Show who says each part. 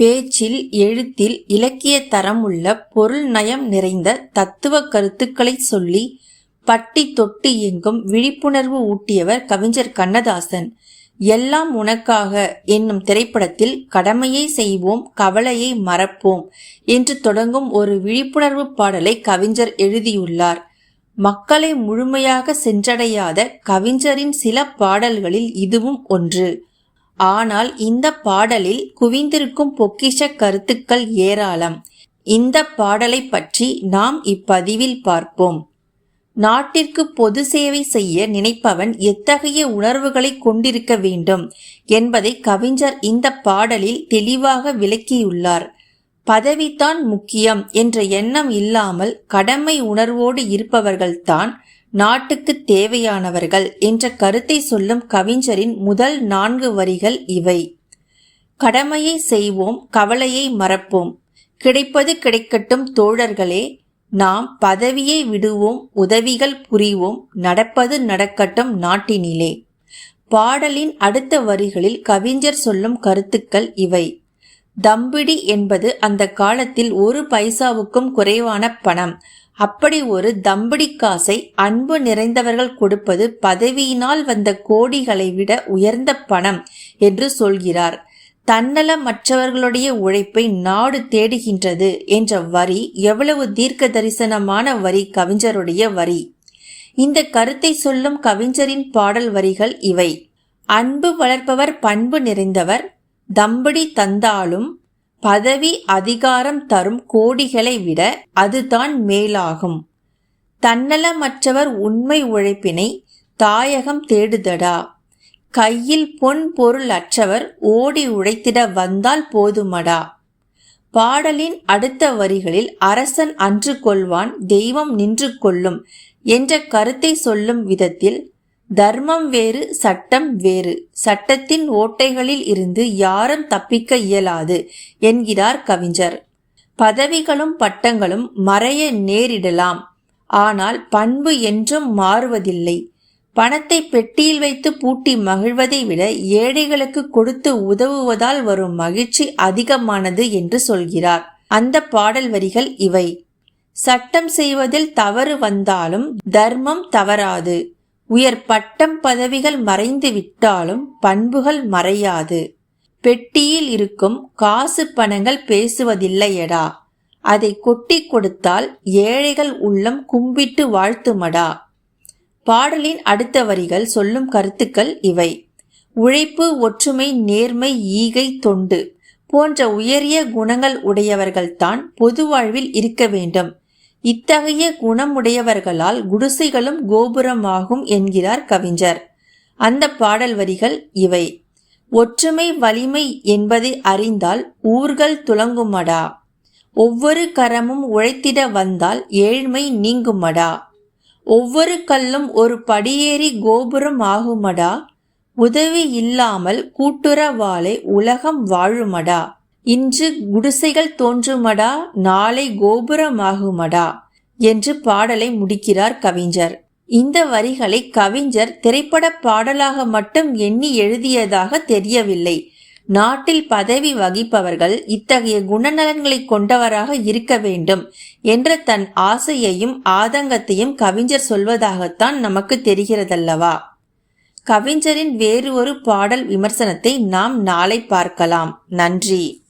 Speaker 1: பேச்சில் எழுத்தில் இலக்கிய தரம் உள்ள பொருள் நயம் நிறைந்த தத்துவ கருத்துக்களை சொல்லி பட்டி தொட்டு எங்கும் விழிப்புணர்வு ஊட்டியவர் கவிஞர் கண்ணதாசன். எல்லாம் உனக்காக என்னும் திரைப்படத்தில் கடமையை செய்வோம் கவலையை மறப்போம் என்று தொடங்கும் ஒரு விழிப்புணர்வு பாடலை கவிஞர் எழுதியுள்ளார். மக்களை முழுமையாக சென்றடையாத கவிஞரின் சில பாடல்களில் இதுவும் ஒன்று. ஆனால் இந்த பாடலில் குவிந்திருக்கும் பொக்கிஷ கருத்துக்கள் ஏராளம். இந்த பாடலை பற்றி நாம் இப்பதிவில் பார்ப்போம். நாட்டிற்கு பொது சேவை செய்ய நினைப்பவன் எத்தகைய உணர்வுகளை கொண்டிருக்க வேண்டும் என்பதை கவிஞர் இந்த பாடலில் தெளிவாக விளக்கியுள்ளார். பதவிதான் முக்கியம் என்ற எண்ணம் இல்லாமல் கடமை உணர்வோடு இருப்பவர்கள்தான் நாட்டுக்கு தேவையானவர்கள் என்ற கருத்தை சொல்லும் கவிஞரின் முதல் நான்கு வரிகள் இவை. கடமையை செய்வோம் கவலையை மறப்போம். கிடைப்பது கிடைக்கட்டும் தோழர்களே நாம் பதவியை விடுவோம் உதவிகள் புரிவோம் நடப்பது நடக்கட்டும் நாட்டினிலே. பாடலின் அடுத்த வரிகளில் கவிஞர் சொல்லும் கருத்துக்கள் இவை. தம்பிடி என்பது அந்த காலத்தில் ஒரு பைசாவுக்கும் குறைவான பணம். அப்படி ஒரு தம்பிடி காசை அன்பு நிறைந்தவர்கள் கொடுப்பது பதவியினால் வந்த கோடிகளை விட உயர்ந்த பணம் என்று சொல்கிறார். தன்னலமற்றவர்களுடைய உழைப்பை நாடு தேடுகின்றது என்ற வரி எவ்வளவு தீர்க்க தரிசனமான வரி கவிஞருடைய வரி. இந்த கருத்தை சொல்லும் கவிஞரின் பாடல் வரிகள் இவை. அன்பு வளர்ப்பவர் பண்பு நிறைந்தவர் தம்படி தந்தாலும் பதவி அதிகாரம் தரும் கோடிகளை விட அதுதான் மேலாகும். தன்னலமற்றவர் உண்மை உழைப்பினை தாயகம் தேடுதடா. கையில் பொன் பொருள் அற்றவர் ஓடி உழைத்திட வந்தால் போதுமடா. பாடலின் அடுத்த வரிகளில் அரசன் அன்று கொள்வான் தெய்வம் நின்று கொள்ளும் என்ற கருத்தை சொல்லும் விதத்தில் தர்மம் வேறு சட்டம் வேறு. சட்டத்தின் ஓட்டைகளில் இருந்து யாரும் தப்பிக்க இயலாது என்கிறார் கவிஞர். பதவிகளும் பட்டங்களும் மறைய நேரிடலாம். ஆனால் பண்பு என்றும் மாறுவதில்லை. பணத்தை பெட்டியில் வைத்து பூட்டி மகிழ்வதை விட ஏழைகளுக்கு கொடுத்து உதவுவதால் வரும் மகிழ்ச்சி அதிகமானது என்று சொல்கிறார். அந்த பாடல் வரிகள் இவை. சட்டம் செய்வதில் தவறு வந்தாலும் தர்மம் தவறாது. உயர் பட்டம் பதவிகள் மறைந்து விட்டாலும் பண்புகள் மறையாது. பெட்டியில் இருக்கும் காசு பணங்கள் பேசுவதில்லையடா. அதை கொட்டி கொடுத்தால் ஏழைகள் உள்ளம் கும்பிட்டு வாழ்த்துமடா. பாடலின் அடுத்த வரிகள் சொல்லும் கருத்துக்கள் இவை. உழைப்பு ஒற்றுமை நேர்மை ஈகை தொண்டு போன்ற உயரிய குணங்கள் உடையவர்கள்தான் பொது வாழ்வில் இருக்க வேண்டும். இத்தகைய குணமுடையவர்களால் குடிசைகளும் கோபுரமாகும் என்கிறார் கவிஞர். அந்த பாடல் வரிகள் இவை. ஒற்றுமை வலிமை என்பதை அறிந்தால் ஊர்கள் துலங்குமடா ஒவ்வொரு கரமும் உழைத்திட வந்தால் ஏழ்மை நீங்குமடா. ஒவ்வொரு கல்லும் ஒரு படியேறி கோபுரம் ஆகுமடா. உதவி இல்லாமல் கூட்டுறவாலே உலகம் வாழுமடா. இன்று குடிசைகள் தோன்றுமடா நாளை கோபுரமாகுமடா என்று பாடலை முடிக்கிறார் கவிஞர். இந்த வரிகளை கவிஞர் திரைப்பட பாடலாக மட்டும் எண்ணி எழுதியதாக தெரியவில்லை. நாட்டில் பதவி வகிப்பவர்கள் இத்தகைய குணநலன்களை கொண்டவராக இருக்க வேண்டும் என்ற தன் ஆசையையும் ஆதங்கத்தையும் கவிஞர் சொல்வதாகத்தான் நமக்கு தெரிகிறதல்லவா? கவிஞரின் வேறு ஒரு பாடல் விமர்சனத்தை நாம் நாளை பார்க்கலாம். நன்றி.